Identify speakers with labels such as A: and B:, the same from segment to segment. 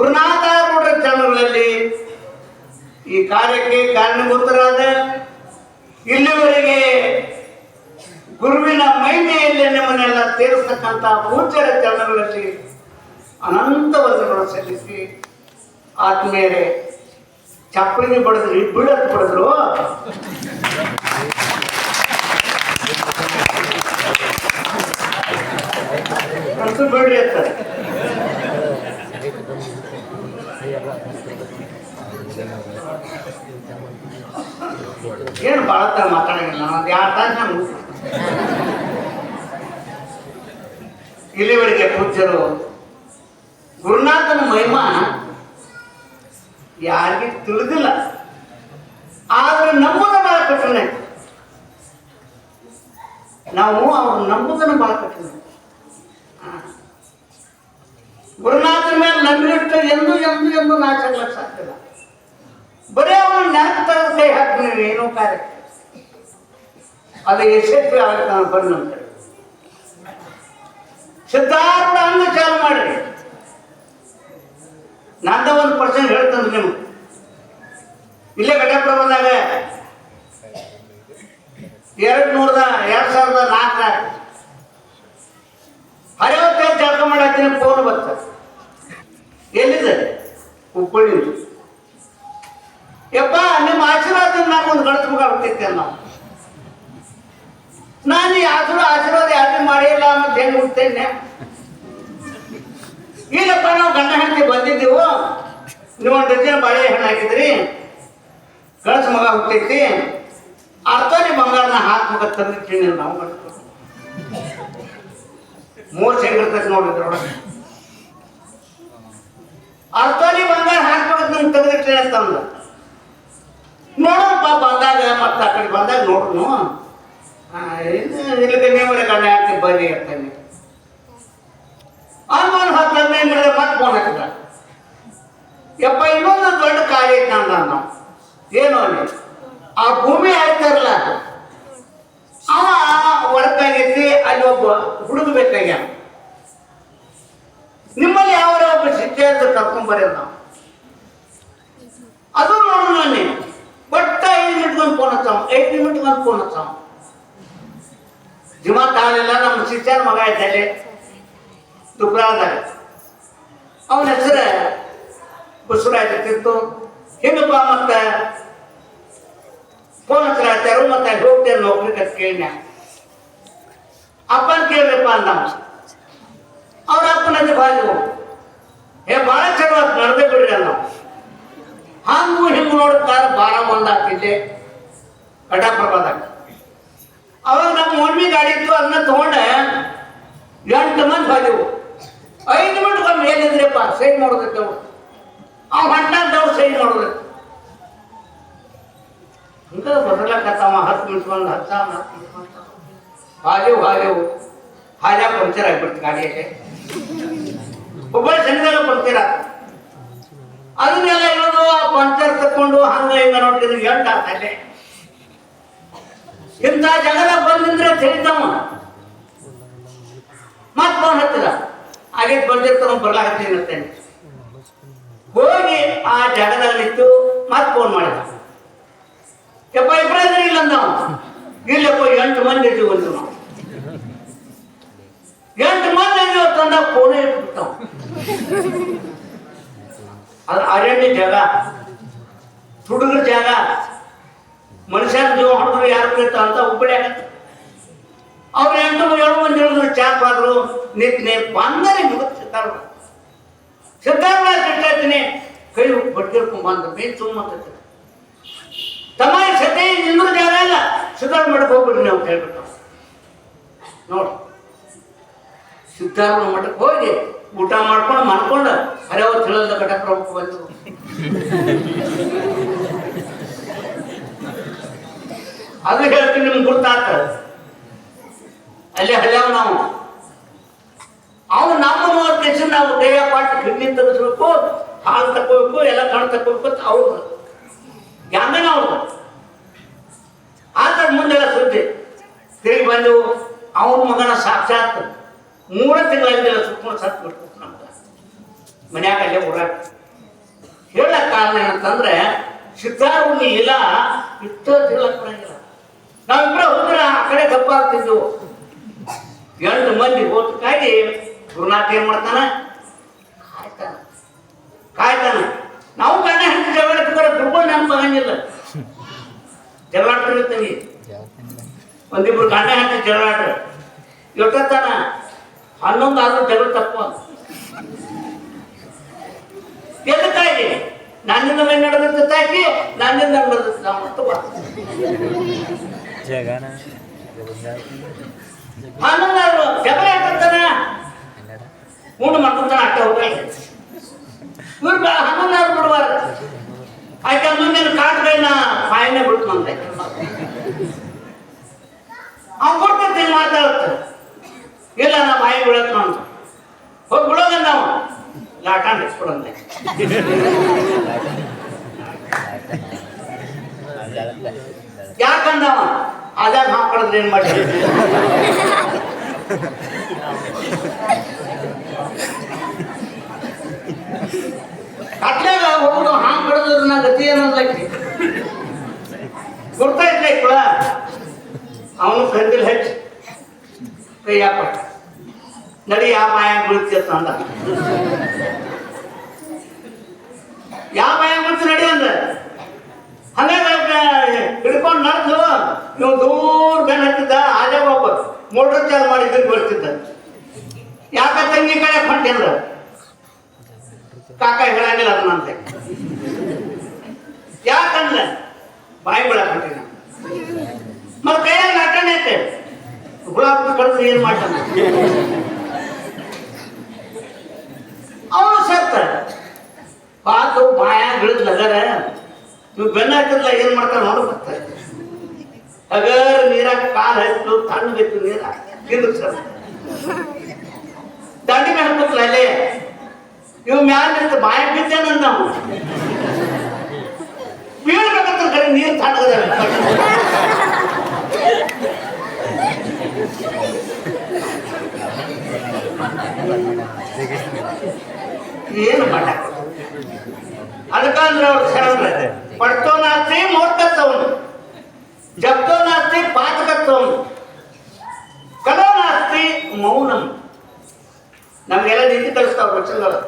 A: ಗುರುನಾಥಾರೂಢರ ಚಾನಲ್ನಲ್ಲಿ ಈ ಕಾರ್ಯಕ್ಕೆ ಕಾರಣಭೂತರಾದ ಇಲ್ಲಿವರೆಗೆ ಗುರುವಿನ ಮಹಿಮೆಯಲ್ಲಿ ನಮ್ಮನ್ನೆಲ್ಲ ತೀರಿಸ್ತಕ್ಕಂಥ ಪೂಜ್ಯರ ಚರಣಗಳಲ್ಲಿ ಅನಂತ ವಂದನೆಗಳು ಸಲ್ಲಿಸಿ ಆದ್ಮೇಲೆ ಚಪ್ಪಲಿಗೆ ಬಡಿದ್ರಿ ಬಿಡತ್ ಬಡಿದ್ರು. ಬಿಡ್ರಿ ಅಂತ. ಏನು ಭಾಳ ತರ ಮಾತಾಡಂಗಿಲ್ಲ, ನಾನು ಎರಡು ತಾಸು ಮುಗಿತು ಇಲ್ಲಿವರೆಗೆ ಪೂಜ್ಯರು, ಗುರುನಾಥನ ಮಹಿಮಾ ಯಾರಿಗೆ ತಿಳಿದಿಲ್ಲ. ಆದ್ರೆ ನಂಬುದ ಬಹಳ ಕಠಿಣ ನಾವು ಅವ್ರ ನಂಬುದನ್ನು ಬಹಳ ಕಠಿಣ. ಗುರುನಾಥನ ಮೇಲೆ ನಂಬಿಟ್ಟು ಎಂದು ಎಂದು ಎಂದು ಸಾಧ್ಯ ಇಲ್ಲ ಬರೀ ಅವನು ನೆನಪು ಕೈ ಹಾಕ್ತೀನಿ ಏನೋ ಕಾರ್ಯ. ಅದು ಯಶಸ್ವಿ ಆಗುತ್ತೆ ನಾನು ಬಂದ ಸಿದ್ಧಾರ್ಥ ಅಂಗ ಚಾಲು ಮಾಡ್ರಿ. ನಂದ ಒಂದು ಪರ್ಸೆಂಟ್ ಹೇಳ್ತಂದ್ರೆ ನಿಮ್ಗೆ. ಇಲ್ಲೇ ಘಟಪ್ರಭದಾಗ ಎರಡು ನೂರದ ಎರಡು ಸಾವಿರದ ನಾಲ್ಕರ ಹರಿವತ್ತೈದು ಜಳಕ ಮಾಡತ್ತೀನಿ ಫೋನ್ ಬರ್ತದೆ. ಎಲ್ಲಿದೆ? ಹುಬ್ಬಳ್ಳಿ ಯಪ್ಪ, ನಿಮ್ಮ ಆಶೀರ್ವಾದ ನಾನು ಒಂದು ಹುಟ್ಟಿದ್ದೆ ನಾವು ನಾನು ಈ ಆಶೀರ್ವಾದ ಯಾರು ಮಾಡಿಲ್ಲ ಅನ್ನೋದು ಹೆಂಗ್ ಹುಡ್ತೇನೆ ಇಲ್ಲಪ್ಪ, ನಾವು ಗಂಡ ಹೆಂಡತಿ ಬಂದಿದ್ದೆವು, ನೀವು ಒಂದು ಡಜನ್ ಬಾಳೆಹಣ್ಣು ಹಾಕಿದ್ರಿ. ಗಳಸ ಮಗ ಹುಟ್ಟೈತಿ ಅರ್ಥನೇ ಬಂಗಾರನ ಹಾಕ್ಬೇಕ ತಂದಿಟ್ಟಿನಿ ನಾವು ಮೂರ್ ಹೆಂಗಿರ್ತೈತೆ ನೋಡಿದ್ರ ಒಳಗೆ ಅರ್ಥನೇ ಬಂಗಾರ ಹಾಕ್ಬೇಕಂತ ನಂಗೆ ತೆಗೆದಿಟ್ಟಿನಿ ಅಂತಂದ ನೋಡಪ್ಪ ಬಂದಾಗ ಮತ್ತೆ ಆ ಕಡೆ ಬಂದಾಗ ನೋಡ್ನು ಇಲ್ಲದೆ ನೀವೇ ಗಂಡ ಹಾಕಿ ಬರ್ರಿ ಇರ್ತಾನೆ ಅನ್ಕೊಂಡು ಹತ್ತು ಹದಿನೈದು ಮತ್ತೆ ಫೋನ್ ಹಾಕಿದ ಯಪ್ಪ, ಇನ್ನೊಂದು ದೊಡ್ಡ ಕಾರ್ಯ ಐತೆ ನಾವು ಏನು ಅಲ್ಲಿ? ಆ ಭೂಮಿ ಆಯ್ತಾರಲ್ಲ ಅವ ಹೊರತಾಗೈತಿ ಅಲ್ಲಿ ಒಬ್ಬ ಹುಡುಗ ಬೇಕಾಗ್ಯ ನಿಮ್ಮಲ್ಲಿ ಯಾವ ಒಬ್ಬ ಅಂತ ಕರ್ಕೊಂಡ್ ನಾವು ಅದು ನೋಡೋಣ ನಾನು ಒಟ್ಟ ಐದು ಮಿನಿಟ್ಗೊಂದು ಫೋನ್ ಹಚ್ಚಾವ ಐದು ಮಿನಿಟ್ಗೊಂದು ಫೋನ್ ಹಚ್ಚಾವ ಜಿಮಾ ತಾಳಿಲ್ಲ ನಮ್ಮ ಶಿಷ್ಯನ ಮಗ ಇದ್ದಲ್ಲಿ ದುಬ್ರಾದಾಗ ಅವನ ಹೆಸರು ಬಸವರಾಜತ್ತಿತ್ತು ಹಿಂಗಪ್ಪ ಮತ್ತೆ ಫೋನ್ ಹತ್ರ ಹೇಳ್ತಾರು ಮತ್ತೆ ಅಲ್ಲಿ ಹೋಗ್ತೇನೆ ನೌಕರಿ ಅಂತ ಕೇಳಿನ ಅಪ್ಪನ ಕೇಳ್ರಪ್ಪ ಅಂದ ಅವ್ರ ಅಪ್ಪನ ಹತ್ರ ಬಾಜು ಏ ಭಾಳ ಚಲೋ ಆತ್ ನಡೆದೇ ಬಿಡ್ರಿ ನಾವು ಹಂಗು ಹಿಂಗು ನೋಡ್ತಾರ ಬಾರ ಒಂದಾಗ್ತಿದ್ದೆ ಕಟಾಪ್ರಭಾದಾಗ ಅವಾಗ ನಮ್ಮ ಮೊನ್ನೆ ಗಾಡಿ ಇತ್ತು, ಅದನ್ನ ತಗೊಂಡ. ಎಂಟು ಮಂದಿ ಹೋದೆವು ಐದು ಮಂದಿ ಬಂದು ಏನಿದ್ರಪ್ಪ ಸೈನ್ ಮಾಡೋದಕ್ಕೆ ಅವ್ರು ಅವ್ ಹೊಂಟಾದವ್ರು ಸೈನ್ ಮಾಡೋದಕ್ಕೆ ಹಿಂಗ ಬದಲಾಕತ್ತಾವ ಹತ್ತು ಮಿನಿಟ್ ಬಂದು ಹತ್ತ ಹತ್ತು. ಮಿನಿಟ್ ಹಾದೇವು ಹಾದೇವು ಹಾಜಾ ಪಂಚರ್ ಆಗ್ಬಿಡ್ತು ಗಾಡಿಯಲ್ಲಿ. ಹುಬ್ಬಳ್ಳಿ ಸಣ್ಣದಾಗ ಪಂಚರ್ ಅದನ್ನೆಲ್ಲ ಇರೋದು ಆ ಪಂಚರ್ ತಕೊಂಡು ಹಂಗ ಹಿಂಗ ನೋಡ್ತಿದ್ರು ಎಂಟ ಅಲ್ಲೇ ಇಂಥ ಜಗದ ಬಂದಿಂದ್ರೆ ತಿಳಿದವ ಮತ್ ಫೋನ್ ಹತ್ತಿರ ಹಾಗೆ ಬಂದಿರ್ತಾನ ಬರ್ಲಾಕತ್ತೀನಿ ಅಂತೇನೆ ಹೋಗಿ ಆ ಜಾಗದಲ್ಲಿತ್ತು ಮತ್ ಫೋನ್ ಮಾಡಿದ. ಯಪ್ಪ ಇಬ್ಬರಾದ್ರೆ ಇಲ್ಲ ಅಂದ ಇಲ್ಲಪ್ಪ, ಎಂಟು ಮಂದಿ ಇದ್ದೀವಿ ನಾವು. ಎಂಟು ಮಂದಿ ತಂದ ಫೋನೇ ಇಟ್ಬಿಡ್ತಾವ ಅದು ಅರಣ್ಯ ಜಾಗ. ಹುಡುಗರ ಜಾಗ. ಮನುಷ್ಯನ ಜೀವ ಹೊಡೆದ್ರು ಯಾರು ಕೇಳ್ತ ಅಂತ ಒಬ್ಬಳೆ ಅವ್ರು ಎಂಟು ಏಳು ಮಂದಿ ಹೇಳಿದ್ರು ಚಾಕ್ ಆದ್ರು ನಿಂತನೆ ಬಂದರೆ ಮುಗಿದು ಸಿದ್ಧಾರ್ಥ ಸಿದ್ಧಾರ್ಥ ಸಿಟ್ಟಾಯ್ತೀನಿ ಕೈ ಬಡ್ಗಿರ್ಕೊಂಡ್ ಬಂದ ಮೇನ್ ತುಂಬ ತಮ್ಮ ಸತ್ಯ ಇನ್ನೂ ಜಾಗ ಇಲ್ಲ. ಸಿದ್ಧಾರ್ಥ ಮಾಡಕ್ಕೆ ಹೋಗ್ಬಿಡ್ರಿ ನಾವು ಹೇಳ್ಬಿಟ್ಟು. ನೋಡಿ. ಸಿದ್ಧಾರ್ಥ ಮಠಕ್ಕೆ ಹೋಗಿ ಊಟ ಮಾಡ್ಕೊಂಡು ಮಾಡ್ಕೊಂಡು ಅರೆ ಅವ್ರು ತಿಳಿದ ಹೋಗ್ಬೇಕು ಬಂದು ಅದು ಹೇಳ್ತೀನಿ ನಿಮ್ಗೆ ಗುರ್ತಾತ ಅಲ್ಲಿ ಹಳ್ಯಾವ ನಾವು. ಅವ್ನು ನಮ್ಮ ನೋಡ್ಕೇಸಿ ನಾವು ದೇಹ ಪಾಠ ಕಿಡ್ನಿ ತರಿಸ್ಬೇಕು ಹಾಲು ತಕ್ಕೋಬೇಕು, ಎಲ್ಲ ಕಣ್ ಅಂತ ಅವ್ರು. ಜ್ಞಾನ ಅವ್ರದ್ದು ಆತ ಮುಂದೆಲ್ಲ ಸುದ್ದಿ. ತಿರುಗಿ ಬಂದು ಅವನ ಮಗನ ಸಾಕ್ಷಾತ್. ಮೂರ ತಿಂಗಳಿಂದ ಸುತ್ತಮುತ್ತ ಸತ್ತು ಬಿಟ್ಟು ನಮ್ಗೆ ಮನ್ಯಾಗ ಅಲ್ಲೇ ಓಡಾಟ ಹೇಳಕ್ ಕಾರಣ ಏನಂತಂದ್ರೆ ಸಿದ್ಧಾರೂಮಿ ಇಲ್ಲ, ಇಷ್ಟೋ ಹೇಳಕ್ ಬರಂಗಿಲ್ಲ ನಾವಿಬ್ರ ಹೋದ್ರ ಆ ಕಡೆ ದಪ್ಪ ಎರಡು ಎಂಟು ಮಂದಿ ಓದಕ್ಕಾಗಿ ಗುರುನಾಥ ಏನ್ ಮಾಡ್ತಾನ? ಕಾಯ್ತಾನ. ಕಾಯ್ತಾನ. ನಾವು ಗಂಡ ಹಂಗೆ ಜಗಳ ದುರ್ಬಲ ನಮ್ಗೆ ಆಗಂಗಿಲ್ಲ ಜಗಳಾಡ್ತಿರ್ತೀವಿ. ಒಂದಿಬ್ರು ಗಂಡ ಹಂಚಿ ಜಗಳಾಡ್ರ. ಎಷ್ಟೊತ್ತಾನ ಹನ್ನೊಂದು ಆದ್ರೂ ಜಗಳ ತಪ್ಪು ಎದಕ್ಕಾಗಿ ನನ್ನಿಂದ ಮೇಲೆ ನಡೆದದ್ದು ತಾಕಿ ನನ್ನಿಂದ ನಡೆದದ್ದು ನಾವು ಅಂತ ಬಾ.
B: ಜಗನ
A: ಹನ್ನೊಂದು ಆದ್ರು ಜಗಳ ಯಾಕಂತಾನ ಉಂಡು ಮಾಡ್ಕೊಂತಾನ ಅಟ್ಟ ಹೋಗಿ ಇವ್ರು ಬ- ಹನ್ನೊಂದು ಆದ್ರು ಬಿಡುವಾರ ಆಯ್ತಾ ಮುಂದಿನ ಕಾಟ್ಗಳನ್ನ ಬಾಯಿನೇ ಬಿಡ್ತಂತೆ ಅವ್ನು ಕೊಡ್ತೈತಿ ಮಾತಾಡುತ್ತೆ ಇಲ್ಲ ನಾ ಬಾಯಿ ಬಿಡತ್ ಅಂತ ಹೋಗಿ ಬಿಡೋದ ನಾವು. ಲಾಟಾಂಡ್ ಇಸ್ಕೊಡಂತೆ ಯಾಕಂದವ? ಅದಾಗ ಹಾಕೊಳದ್ರೆ ಏನ್ ಮಾಡಿ ಅಟ್ಲಾಗ ಹೋಗುದು ಹಾಂಗ್ ಬಿಡೋದ್ರ ನಾ ಗತಿ ಏನಂದ್ಲಕ್ಕಿ ಕುಳ ಅವನು ಕಂದಿಲ್ ಹೆಚ್ಚು. ಕೈ ಯಾಪಟ್ಟ ನಡಿ ಯಾವ ಮಾಯ ಅಂತ. ಅಂದ ಯಾವ ಮಾಯ ಬೀಳ್ತಿ ನಡಿ ಅಂದ. ಹಂಗ ಹಿಡ್ಕೊಂಡು ನಡ್ದು ಇವ್ ದೂರ ಬೆನ್ ಹತ್ತಿದ್ದ ಆಜಾಗ ಒಬ್ಬ ಮೋಟರ್ ಚಾಲು ಮಾಡಿದ್ದು ಬರ್ತಿದ್ದ ಯಾಕ ತಂಗಿ ಕಡೆ ಹೊಂಟಿಂದ ಕಾಕ ಹೇಳಂಗಿಲ್ಲ ಅದನ್ನಂತೆ ಯಾಕಂದ್ರೆ ಬಾಯಿ ಹೊಂಟಿನ. ಮತ್ತೆ ಕೈಯಲ್ಲಿ ಅಟ್ಟಣೆ ಐತೆ. ಹುಳ ಕಳೆದ್ರೆ ಏನ್ ಮಾಡ್ತಾನ? ಅವನು ಸತ್ತ ಪಾತು ಬಾಯ ಬಿಡದ್ ಲಗರ ನೀವು ಬೆನ್ನ ಹಾಕಿದ್ಲ ಏನ್ ಮಾಡ್ತಾರ ನೋಡು ಬರ್ತಾರೆ ಹಗರ ನೀರಾಗ ಕಾಲ್ ಹಾಕಿತು ತಣ್ಣಗಿತ್ತು ನೀರ ತಿಂದು ಸರ್ ದಂಡಿ ಮೇಲೆ ಹಾಕ್ಬೇಕಲ್ಲ ಅಲ್ಲೇ ಇವ್ ಮ್ಯಾಲ ನಿಂತು ಬಾಯ ಬಿದ್ದೇನಂದ ನಾವು ಬೀಳ್ಬೇಕಂತ ಕರೆ ನೀರು ತಣ್ಣಗದ ಏನು ಮಾಡ ಅದಕ್ಕಂದ್ರೆ ಅವ್ರು ಶರಣ ಪಡ್ತೋ ನಾಸ್ತಿ ಜಪ್ತೋನಾಸ್ತಿ ಜಪ್ತೋ ನಾಸ್ತಿ ಪಾತಕತ್ವನು ಕಲೋ ನಾಸ್ತಿ ಮೌನಂ ನಮಗೆಲ್ಲ ನಿಂತು ಕಳಿಸ್ತಾವ ವಚನಗಳು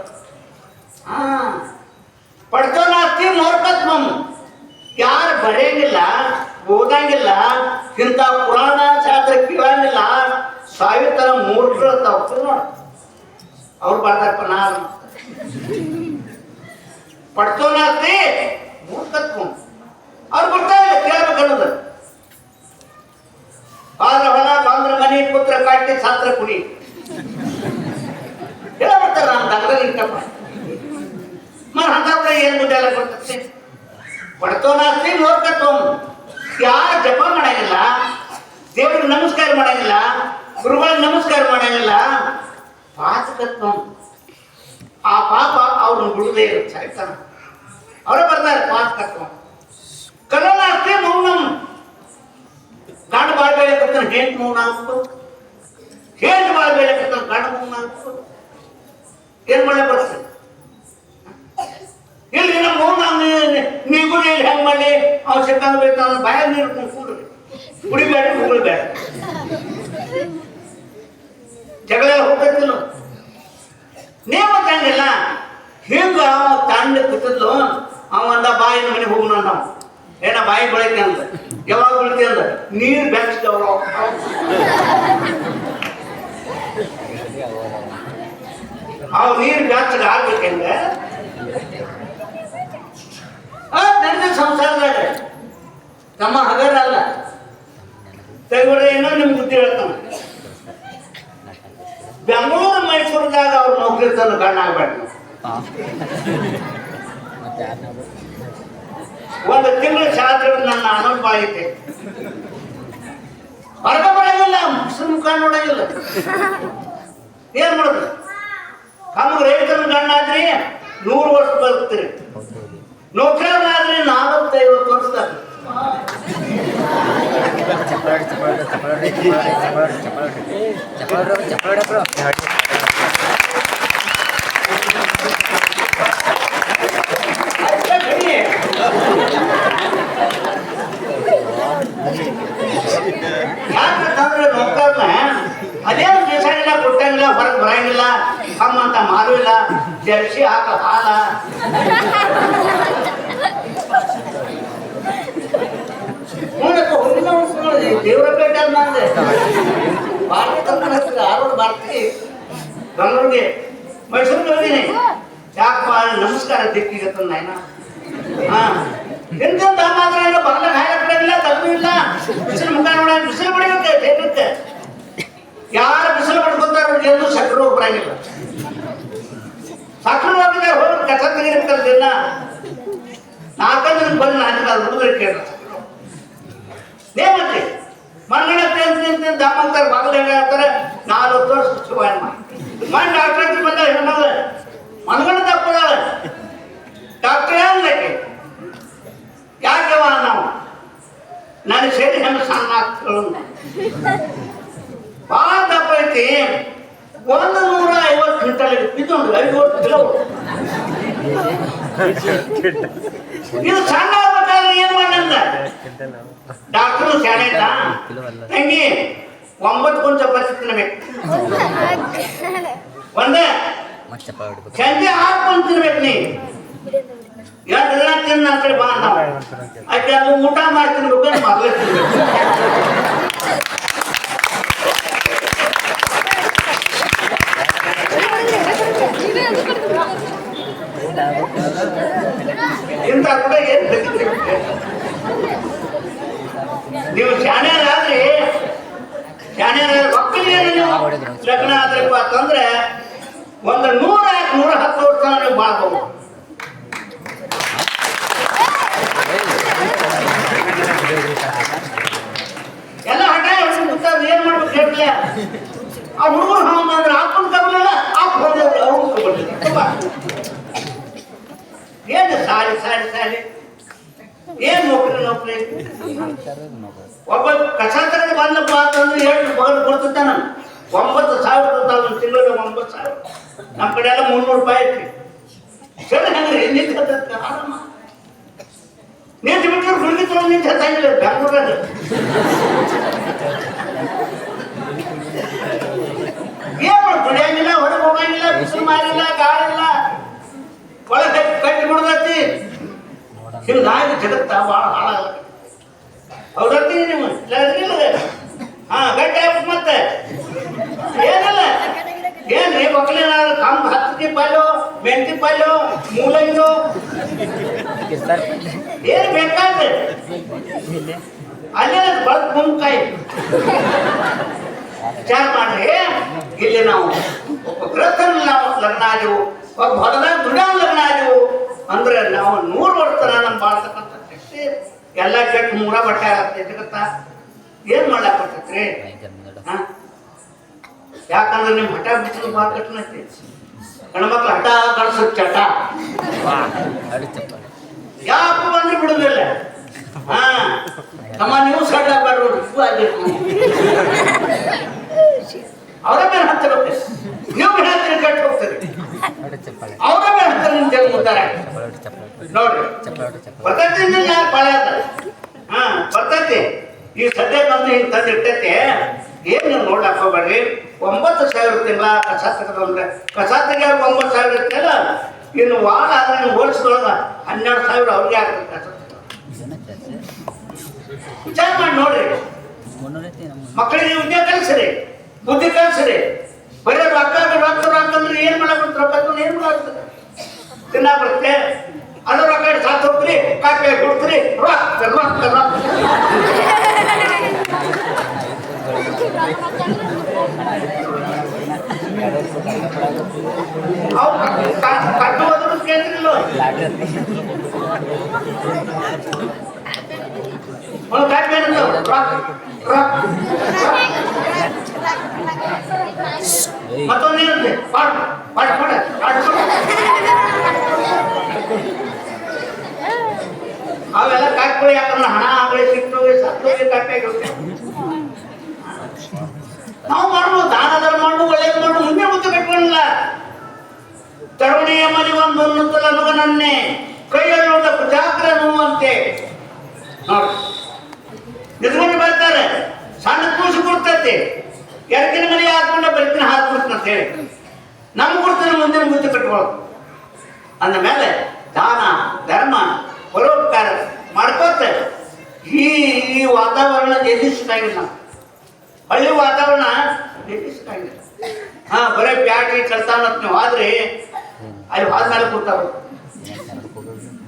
A: ಹಾ. ಪಡ್ತೋ ನಾಸ್ತಿ ಮೂರ್ಖತ್ವಂ ಯಾರು ಬರೆಯಂಗಿಲ್ಲ, ಓದಂಗಿಲ್ಲ, ಇಂಥ ಪುರಾಣ ಶಾಸ್ತ್ರ ಕೇಳಂಗಿಲ್ಲ, ಸಾವಿರ ಮೂರ್ಖರು ಅಂತ ಅವ್ರು ಬರ್ತಾರಪ್ಪ ನಾನು ಪಡ್ತೋನಾಸ್ತಿ ಮೂರ್ಖತ್ವ ಅವ್ರು ಬರ್ತಾ ಇಲ್ಲ ಕೇಳ್ಬೇಕನ್ನೋದು ಬಾದ್ರ ಹೊಲ ಮನೆ, ಪುತ್ರ ಕಾಟಿ ಸಾತ್ರ ಕುಡಿ. ಹೇಳ ಬರ್ತಾರ ದಂಗದ ನಿಂತಪ್ಪ ಮರ ಅಂತ ಏನು ಗುಡ್ಡ ಎಲ್ಲ ಬರ್ತದೆ ಪಡ್ತೋನಾಸ್ತಿ ಮೂರ್ಖತ್ವ ಯಾರು ಜಪ ಮಾಡಂಗಿಲ್ಲ, ದೇವ್ರಿಗೆ ನಮಸ್ಕಾರ ಮಾಡಂಗಿಲ್ಲ, ಗುರುಗಳಿಗೆ ನಮಸ್ಕಾರ ಮಾಡಂಗಿಲ್ಲ. ಪಾತಕತ್ವ ಆ ಪಾಪ ಅವ್ರನ್ನ ಬಿಡದೇ ಇರುತ್ತೆ, ಆಯ್ತಾ? ಅವರೇ ಬರ್ತಾರೆ ಪಾಸ್ ತಕ್ಕ ಕಲಲಾಸ್ತಿ ಮೌನಂ. ಬಾಳ್ಬೇಳೆ ಬೆಳೆಯಕತ್ತಾನ ಹೆಂಟ್ ಮೌನ ಆಗ್ಬೋದು ಬಾಳ್ಬೇಳೆ ಬೆಳೆಯಕತ್ತಾನ ಗಂಡ ಮೌನ ಆಗ್ಬೋದು ಏನ್ ಮಾಡೇ ಬರ್ತದೆ ಇಲ್ಲಿ ನಮ್ಮ ಮೌನ ನೀವು ಇಲ್ಲಿ ಹೆಂಗ್ ಮಾಡಿ ಅವ್ನು ಶಕ್ತಾನ ಬೇಕು ಬಾಯ ನೀರು ಕೂಡ್ರಿ ಕುಡಿಬೇಡ ಕುಡಿಬೇಡ ಜಗಳ ಹೋಗ್ತಿಲ್ಲ ನೀವು ತಂಗಿಲ್ಲ ಹಿಂಗ ತಂಡ ಕೂತಿದ್ಲು. ಅವ ಅಂದ, ಬಾಯಿನ ಮನೆ ಹೋಗೋಣ ನಾವು ಏನ, ಬಾಯಿ ಬೆಳಗ್ಗೆ ಅಂದ. ಯಾವಾಗ ಬೆಳಿಗ್ಗೆ ಅಂದ? ನೀರು ಬೆಚ್ಚದವ್ರು ಅವ್. ನೀರು ಬೆಚ್ಚಗೆ ಆಗ್ಬೇಕಂದ ನನ್ನ ಸಂಸಾರದಾಗ. ತಮ್ಮ ಹಗರ ಅಲ್ಲ. ತೆಗುಡ್ರೆ ಏನೋ ನಿಮ್ಗೆ ಬುದ್ಧಿ ಹೇಳ್ತಾನೆ ಬೆಂಗಳೂರು ಮೈಸೂರದಾಗ
B: ಕಣ್ಣಾಗಬೇಡ
A: ಒಂದು ತಿಂಗಳು ಶಾಸ್ತ್ರ ನನ್ನ ಅನುಭವ ಐತೆ ಹೊರಗೆ ಬರಂಗಿಲ್ಲ ಮುಗಿಸಿದ ಮುಖ ನೋಡೋದಿಲ್ಲ ಏನ್ ಮಾಡುದು ನಮ್ಗೆ ರೈತರ ಗಂಡಾದ್ರಿ ನೂರು ವರ್ಷ ಬದುಕ್ತೀರಿ ನೌಕರನಾದ್ರಿ ನಾಲ್ವತ್ತೈವತ್ತು ವರ್ಷ
B: ಚಪ್ಪಾಳೆ ಚಪ್ಪಾಳೆ ಚಪ್ಪಾಳೆ ಚಪ್ಪಾಳೆ ಚಪ್ಪಾಳೆ ಚಪ್ಪಾಳೆ ಚಪ್ಪಾಳೆ
A: ಆಯ್ತಾ ಕಡಿ? ಯಾಕಂತಂದ್ರೆ ನೌಕರನ ಅದೇನು ದಿವಸಗಿಲ್ಲ ಕೊಟ್ಟಂಗಿಲ್ಲ ಹೊರಗೆ ಬರಂಗಿಲ್ಲ. ಹಮ್ಮಂತ ಮಾರು ಇಲ್ಲ. ಜರ್ಸಿ ಹಾಕ ಹಾಲ ನೋಡಕ್ಕ ಪೇಟೆ ಅದ್ ಬಾರ್ತಿ ತಂದ್ರೆ ಹತ್ತಿರ ಆರೋಡ್ ಬಾರ್ತಿ. ಬೆಂಗಳೂರಿಗೆ ಮೈಸೂರಿಗೆ ಹೋಗಿನಿ. ಯಾಕಪ್ಪ ನಮಸ್ಕಾರ ದಿಕ್ಕಿಗತ್ತ ನಾಯ್ನ. ಹಾ. ಎಂತ ಮಾತ್ರ ಇಲ್ಲ. ಹಾಯ್ ಹಾಯ ತಗ್ದು ಇಲ್ಲ. ಬಿಸಿಲು ಮುಖ ನೋಡ ಬಿಸಿಲು ಬಡಿಬೇಕು ಬೇಕಕ್ಕೆ ಯಾರು ಬಿಸಿಲು ಮಾಡ್ಕೊತಾರ ಏನು ಎಂದು ಸಕ್ಕರೆ ಒಬ್ಬರಾಗಿಲ್ಲ ಬರಂಗಿಲ್ಲ ಸಕ್ಕರೆ ರೋಗದ ಹೋಗಿ ಕಸ ತೆಗಿರ್ಬೇಕಲ್ಲ ದಿನ ನಾಲ್ಕೈದು ದಿನ ಬಂದು ನಾಲ್ಕು ಅದು ಹುಡುಗರು ಕೇಳ ನೇಮತಿ, ಮಣ್ಣಿನ ತಿಂದು ದಮ್ಮ ಅಂತಾರೆ ಬಾಗಿಲು ಹೆಂಗೆ ಹಾಕ್ತಾರೆ ನಾಲ್ಕು ವರ್ಷ ಶಿವಾಯನ ಮಣ್ಣು ಹತ್ರ ಬಂದ ಹೆಣ್ಣು ಮನಗಂಡ ತಪ್ಪದಾಳ ಡಾಕ್ಟರ್ ಏನ್ಲಕ್ಕೆ ಯಾಕೆವ ನಾವು? ನಾನು ಸೇರಿ ಹೆಣ್ಣು ಸಣ್ಣ ಆಗ್ತಳು ಭಾಳ ದಪ್ಪ ಐತಿ ಒಂದು ನೂರ ಐವತ್ತು ಕ್ವಿಂಟಲ್ ಇದೊಂದು ಐವತ್ತು ಕಿಲೋ ಇದು ಸಣ್ಣ ಆಗ್ಬೇಕಾದ್ರೆ ಏನ್ ಮಾಡಂದ ಡಾಕ್ಟರ್ ಶಾಲೆ ತಂಗಿ ಒಂಬತ್ತು ಕೊಂಚ ಚಪಾತಿ ತಿನ್ಬೇಕು ಒಂದೇ? ಸಂಜೆ ಆರು ಕುಂಚ ತಿನ್ಬೇಕು ನೀ. ಎಲ್ಲ ತಿನ್ನ ಅಂತೇಳಿ ಬಾ ಅದಕ್ಕೆ ಅದು ಊಟ ಮಾಡ್ತೀನಿ ಮೊದಲೇ ಇಂಥ ಕೂಡ ಏನ್ ನೀವು ಶಾಣ್ಯರಾದ್ರಿ, ಶಾಣ್ಯರ ಮಕ್ಕಳಿಗೆ ನೀವು ಲಗ್ನ ಆದ್ರಪ್ಪ ಅಂತಂದ್ರೆ ಒಂದು ನೂರ ನೂರ ಹತ್ತು ವರ್ಷ ಮಾಡ್ಬೋದು. ಎಲ್ಲ ಹಠ ಗೊತ್ತಾಗ ಏನ್ ಮಾಡ್ಬೇಕು ಹೇಳ್ತಿಲ್ಲ ಆ ಹುಡುಗರು ಅಪ್ಪನ ಏನು ಸಾರಿ ಸಾರಿ ಸಾರಿ ಏನ್ ನೌಕರಿ ನೌಕರಿ? ಒಬ್ಬ ಕಸಾಂತರ ಬಂದಪ್ಪ ಅಂತಂದ್ರೆ ಎಷ್ಟು ಮಗನ ಕೊಡ್ತಿದ್ದ ನಾನು. ಒಂಬತ್ತು ಸಾವಿರ ಕೊಡ್ತಾವ ತಿಂಗಳಿಗೆ ಒಂಬತ್ತು ಸಾವಿರ. ನಮ್ಮ ಕಡೆ ಎಲ್ಲ ಮುನ್ನೂರು ರೂಪಾಯಿ ಐತಿ ಸರಿ, ಹಂಗ್ರಿ ನಿಂತ ಬಿಟ್ಟರು ಹುಡುಗಿ ನಿಂತು ಏನ್ ಮಾಡ್ ಕುಡಿಯಂಗಿಲ್ಲ ಹೊರಗೆ ಹೋಗಂಗಿಲ್ಲ ಬಿಸಿಲು ಮಾರಿಲ್ಲ, ಗಾಳಿಲ್ಲ. ಒಳಗೆ ಕಟ್ಟಿ ಬಿಡ್ದೈತಿ. ಹಿಂಗಾಗಿ ಜಗತ್ತ ಭಾಳ ಹಾಳಾಗಲ್ಲ. ಹೌದತ್ತಿ ನೀವು? ಹಾ, ಗಟ್ಟಿ ಆಗ್ಬೇಕು ಮತ್ತೆ. ಏನಿಲ್ಲ. ಏನ್ರಿ ಮಕ್ಕಳೇನ ಕಂಬ ಹತ್ತಿ ಪಲ್ಲು ಮೆಂತಿ ಪಲ್ಲು ಮೂಲಂಗಿದು ಏನು ಬೇಕಾದ್ರೆ? ಅಲ್ಲೇ ಬಳಕ್ ಮುಂಕಾಯಿ ವಿಚಾರ ಮಾಡ್ರಿ. ಇಲ್ಲಿ ನಾವು. ಒಬ್ಬ ಗೃಹಸ್ಥನ ನಾವು ಲಗ್ನ ಆದೆವು ಒಬ್ಬ ಹೊಲದಾಗ ಲಗ್ನ ಆದೆವು ಅಂದ್ರೆ ನಾವು ನೂರು ವರ್ಷ ನಮ್ಮ ಬಾಳ್ತಕ್ಕಂಥ ಶಕ್ತಿ, ಎಲ್ಲ ಕೆಟ್ಟ ಮೂರ ಬಟ್ಟೆ ಆಗತ್ತೆ ಜಗತ್ತ. ಏನ್ ಮಾಡ್ಲಾಕ್ ಬರ್ತೈತ್ರಿ? ಯಾಕಂದ್ರೆ ನಿಮ್ ಹಠ ಬಿಸಿಲು ಭಾಳ ಕಠಿಣ ಐತಿ. ಹೆಣ್ಮಕ್ಳು ಹಠ ಕಳ್ಸೋ ಚಟ. ಯಾಕೆ ಬಂದ್ರೆ ಬಿಡುದಿಲ್ಲ. ಹಾ? ನಮ್ಮ ನೀವು ಸಡ್ಡ ಬರ್ರು ಅವರ ಮೇಲೆ ಹತ್ತಿರ ನೀವು ಹೇಳ್ತೀರಿ ಕೆಟ್ಟು ಹೋಗ್ತದೆ ಅವರ ಮೇಲೆ ಹತ್ತಿರ ನಿಮ್ಗೆ ಜನ ಮುತ್ತಾರೆ ನೋಡ್ರಿ. ಪಾಳೆ ಅದ ಹಾ, ಬರ್ತೈತಿ. ಈ ಸದ್ಯ ಬಂದು ಹಿಂಗೆ ತಂದಿರ್ತೈತೆ ಏನು ನೀವು ನೋಡಕ್ ಹೋಗ್ಬೇಡ್ರಿ ಒಂಬತ್ತು ಸಾವಿರ ತಿಂಗಳ ಕಸ ತೆಗೆದ್ರೆ ಕಸ ತೆಗಿಯಾಕ ಒಂಬತ್ತು ಸಾವಿರ ಇರ್ತಲ್ಲ ಇನ್ನು ವಾರ ಆದ್ರೆ ನೀವು ಹೋಲಿಸಿದೊಳಗ ಹನ್ನೆರಡು ಸಾವಿರ ಅವ್ರಿಗೆ ಆಗ್ತದೆ. ವಿಚಾರ ಮಾಡಿ ನೋಡ್ರಿ. ಮಕ್ಕಳಿಗೆ ಉದ್ಯೋಗ ಕಲಿಸ್ರಿ. ಬುದ್ಧಿ ಕಲಿಸ್ರಿ ಬರೀ ರೊಕ್ಕ ರೊಕ್ಕ ರೊಕ್ಕ ಅಂದ್ರೆ ಏನ್ ಮಾಡಕ್ ರೊಕ್ಕ ತಗೊಂಡು ಏನ್ ಮಾಡಾಕ್ತದೆ ತಿನ್ನಕ್ ಬರುತ್ತೆ ಅದು ರೊಕ್ಕ ಇಟ್ಟು ಸಾತ್ ಹೋಗ್ತೀರಿ ಕಾಪಿ ಕೊಡ್ತೀರಿ ರೊಕ್ಕ ರೊಕ್ಕ ರೊಕ್ಕ ಅವು ಕ- ಕಟ್ಟು ಹೋದ್ರು ಕೇಳ್ತಿರ್ಲಿಲ್ಲ ಒಂದು ಕಟ್ಟು ಏನಂತ ರಾಕ್ ರಾಕ್ ಮತ್ತೊಂದು ಏನಂತೆ ಪಾಡ್ ಪಾಡ್ ಪಾಡ ಅವೆಲ್ಲ ಕಾಟ್ಕೊಳ್ಳಿ ಯಾಕಂದ್ರೆ ಹಣ ಆಗಲಿ ಸಿಕ್ತೋಗಿ ಸತ್ತೋಗಿ ಕಾಕಾಗಿ ನಾವು ಮಾಡ್ಬೋದು ದಾನ ಧರ್ಮ ಮಾಡು ಒಳ್ಳೇದು ಮಾಡು ಮುಂದೆ ಮುಂದೆ ಕಟ್ಕೊಂಡಿಲ್ಲ ತರುಣಿಯ ಮನೆ ಒಂದು ಉನ್ನತಲ ಮಗನನ್ನೇ. ಕೈಯಲ್ಲುಳ್ಳ ಕುಚಾಗ್ರ ನೋವಂತೆ. ನೋಡಿ. ನಿಂತ್ಕೊಂಡು ಬರ್ತಾರೆ. ಸಣ್ಣ ಕೂಸು ಕೊಡ್ತೈತಿ. ಎರಕಿನ ಮನೆ ಹಾಕೊಂಡು ಬೆಳಕಿನ ಹಾಕ್ಬಿಡ್ತೀನಿ ಅಂತ ಹೇಳಿ. ನಮ್ಮ ಗುರುತಿನ ಮುಂದಿನ ಗುರುತು ಕಟ್ಕೊಳ್ಳೋದು. ಅಂದ ಮೇಲೆ ದಾನ, ಧರ್ಮ, ಪರೋಪಕಾರ ಮಾಡ್ಕೋತ ಈ ಈ ವಾತಾವರಣ ಎಲ್ಲಿ ಸಿಕ್ಕಾಗಿಲ್ಲ ಹಳ್ಳಿ ವಾತಾವರಣ ಎಲ್ಲಿ ಸಿಕ್ಕಾಗಿಲ್ಲ ಹಾ, ಬರೀ ಪ್ಯಾಟ್ರಿ ಕಳ್ತಾನ ನೀವು ಆದ್ರೆ ಅಲ್ಲಿ ಹೋದ್ಮೇಲೆ ಕೂತಾವ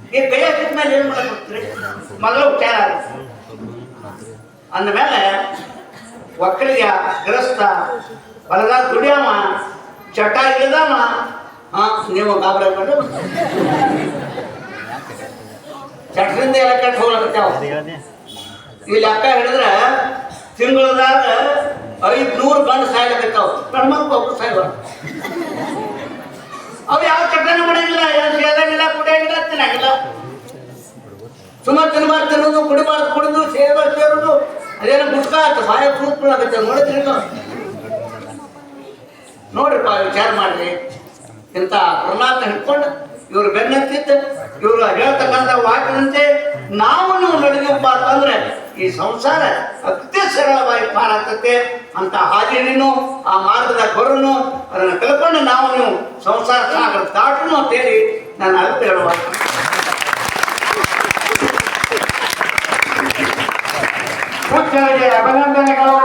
A: ಈ ಕೈ ಹಾಕಿದ ಮೇಲೆ ಏನ್ ಮಾಡಕ್ ಹೋಗ್ತೀರಿ? ಮೊದಲು ಉಪಚಾರ ಅಂದಮೇಲೆ ಒಕ್ಕಲಿಗ ಗ್ರಸ್ತ ಹೊಲದಾಗ ದುಡಿಯವ ಚಟ ಇಲ್ಲದವ ಹಾ ನೀವು ಗಾಬರಿ ಮಾಡಿ ಚಟದಿಂದ ಎಲ್ಲ ಕೆಟ್ಟ ಹೋಗ್ಲಕತ್ತಾವ ಇಲ್ಲಿ ಅಕ್ಕ ಹಿಡಿದ್ರೆ ತಿಂಗಳದಾಗ ಐದ್ನೂರು ಗಂಡು ಸಾಯ್ಲಕತ್ತಾವ. ಗಂಡು ಮಕ್ಕಳು ಸಾಯ್ವ ಅವು ಯಾವ ಚಟನ ಮಾಡಿಲ್ಲ ಸೇದಂಗಿಲ್ಲ ಕುಡಿಯಂಗಿಲ್ಲ, ತಿನ್ನಂಗಿಲ್ಲ. ಸುಮಾರು ತಿನ್ಬಾರ್ದು, ತಿನ್ನೋದು, ಕುಡಿಬಾರ್ದು, ಕುಡಿದು ಸೇರ್ಬಾರ್ದು ಸೇರೋದು ಅದೇನೋ ಗುಟ್ಕ ಆಯ್ತು ಬಾಯ ಕೂತ್ಕೊಳ್ಳಾಗತ್ತೆ ನೋಡಿದ್ರಿ ನೋಡ್ರಿಪ್ಪ ವಿಚಾರ ಮಾಡ್ರಿ. ಇಂತ ಪ್ರಹ್ಲಾದ ಹಿಡ್ಕೊಂಡು ಇವ್ರು ಬೆನ್ನತ್ತಿದ್ದ, ಇವರು ಹೇಳ್ತಕ್ಕಂಥ ವಾಕ್ಯದಂತೆ ನಾವು ನೀವು ನಡೆದಪ್ಪ ಅಂತಂದ್ರೆ ಈ ಸಂಸಾರ ಅತಿ ಸರಳವಾಗಿ ಪಾರಾಗ್ತತೆ ಅಂತ ಹಾದಿನೂ ಆ ಮಾರ್ಗದ ಕೊರನು, ಅದನ್ನು ಕಲ್ಕೊಂಡು ನಾವು ನೀವು ಸಂಸಾರ ಸಾಗರ ದಾಟನು ಅಂತೇಳಿ ನಾನು ಅಗತ್ಯ ಹೇಳುವ.
C: ಆಚಾರ್ಯರಿಗೆ ಅಭಿನಂದನೆಗಳು